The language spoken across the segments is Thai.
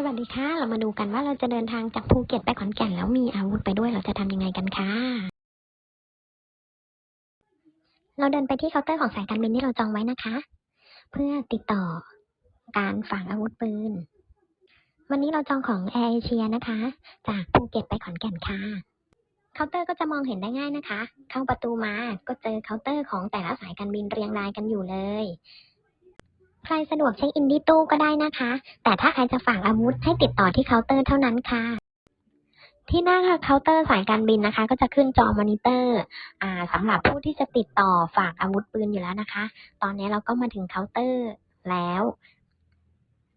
สวัสดีค่ะ เรามาดูกันว่าเราจะเดินทางจากภูเก็ตไปขอนแก่นแล้วมีอาวุธไปด้วยเราจะทำยังไงกันคะ เราเดินไปที่เคาน์เตอร์ของสายการบินที่เราจองไว้นะคะ เพื่อติดต่อการฝากอาวุธปืน วันนี้เราจองของแอร์เอเชียนะคะ จากภูเก็ตไปขอนแก่นค่ะ เคาน์เตอร์ก็จะมองเห็นได้ง่ายนะคะ เข้าประตูมาก็เจอเคาน์เตอร์ของแต่ละสายการบินเรียงรายกันอยู่เลย ใครสะดวกเช็คอินที่ตู้ก็ได้นะคะ แต่ถ้าใครจะฝากอาวุธให้ติดต่อที่เคาน์เตอร์เท่านั้นค่ะ ที่หน้าเคาน์เตอร์สายการบินนะคะ ก็จะขึ้นจอมอนิเตอร์อ่าสำหรับผู้ที่จะติดต่อฝากอาวุธปืนอยู่แล้วนะคะ ตอนนี้เราก็มาถึงเคาน์เตอร์แล้ว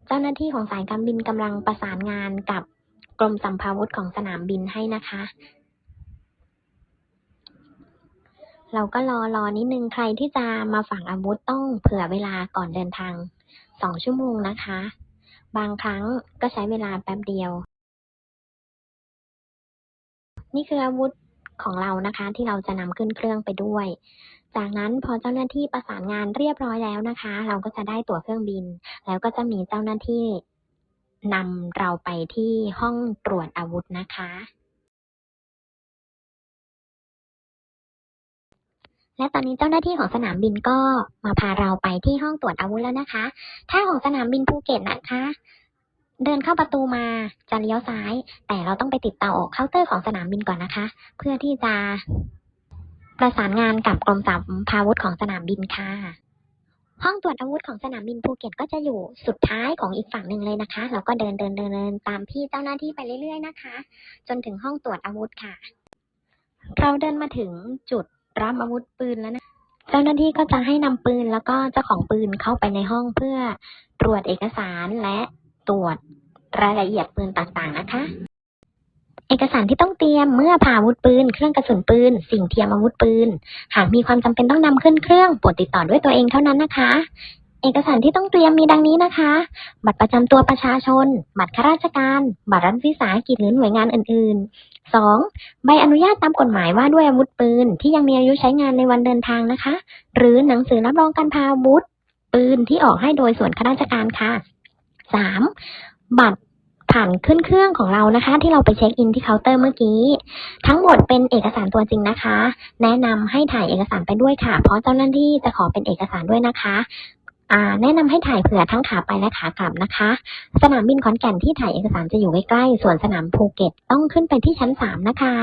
เจ้าหน้าที่ของสายการบินกำลังประสานงานกับกรมสัมภาวุธของสนามบินให้นะคะ เราก็รอรอนิดนึงใครที่จะมาฝากอาวุธต้องเผื่อเวลาก่อนเดินทางสองชั่วโมงนะคะ บางครั้งก็ใช้เวลาแป๊บเดียว นี่คืออาวุธของเรานะคะที่เราจะนำขึ้นเครื่องไปด้วย จากนั้นพอเจ้าหน้าที่ประสานงานเรียบร้อยแล้วนะคะ เราก็จะได้ตั๋วเครื่องบิน แล้วก็จะมีเจ้าหน้าที่นำเราไปที่ห้องตรวจอาวุธนะคะ และตอนนี้เจ้าหน้าที่ของสนามบินก็มาพาเราไปที่ห้องตรวจอาวุธแล้วนะคะ ถ้าของสนามบินภูเก็ตนะคะ เดินเข้าประตูมาจะเลี้ยวซ้าย แต่เราต้องไปติดต่อเคาน์เตอร์ของสนามบินก่อนนะคะ เพื่อที่จะประสานงานกับกรมสัมภาวุธของสนามบินค่ะ ห้องตรวจอาวุธของสนามบินภูเก็ตก็จะอยู่สุดท้ายของอีกฝั่งหนึ่งเลยนะคะ เราก็เดินเดินเดินเดินตามพี่เจ้าหน้าที่ไปเรื่อยๆนะคะ จนถึงห้องตรวจอาวุธค่ะ เราเดินมาถึงจุด รับอาวุธปืนแล้วนะเจ้าหน้าที่ก็จะให้นำปืนแล้วก็เจ้าของปืนเข้าไปในห้องเพื่อตรวจเอกสารและตรวจรายละเอียดปืนต่างๆนะคะ เอกสารที่ต้องเตรียมเมื่อพาอาวุธปืน เครื่องกระสุนปืน สิ่งเทียมอาวุธปืน หากมีความจำเป็นต้องนำขึ้นเครื่องโปรดติดต่อด้วยตัวเองเท่านั้นนะคะ เอกสารที่ต้องเตรียมมีดังนี้นะคะ บัตรประจำตัวประชาชน บัตรข้าราชการ บัตรรัฐวิสาหกิจหรือหน่วยงานอื่น ๆ 2. ใบอนุญาตตามกฎหมายว่าด้วยอาวุธปืน ที่ยังมีอายุใช้งานในวันเดินทางนะคะ หรือหนังสือรับรองการพาอาวุธปืนที่ออกให้โดยส่วนข้าราชการค่ะ 3. บัตรผ่านขึ้นเครื่องของเรานะคะ ที่เราไปเช็คอินที่เคาน์เตอร์เมื่อกี้ ทั้งหมดเป็นเอกสารตัวจริงนะคะ แนะนำให้ถ่ายเอกสารไปด้วยค่ะ เพราะเจ้าหน้าที่จะขอเป็นเอกสารด้วยนะคะ แนะนำให้ถ่ายเผื่อทั้งขาไปและขากลับนะคะ สนามบินขอนแก่นที่ถ่ายเอกสารจะอยู่ใกล้ๆ ส่วนสนามภูเก็ตต้องขึ้นไปที่ชั้นสามนะคะ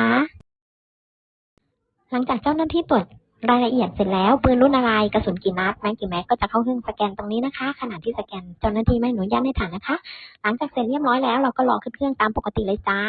หลังจากเจ้าหน้าที่ตรวจรายละเอียดเสร็จแล้วปืนรุ่นอะไรกระสุนกี่นัดแม็กกี่แม็กก็จะเข้าเครื่องสแกนตรงนี้นะคะ ขณะที่สแกนเจ้าหน้าที่ไม่อนุญาตให้ถ่ายนะคะ หลังจากเสร็จเรียบร้อยแล้วเราก็รอขึ้นเครื่องตามปกติเลยจ้า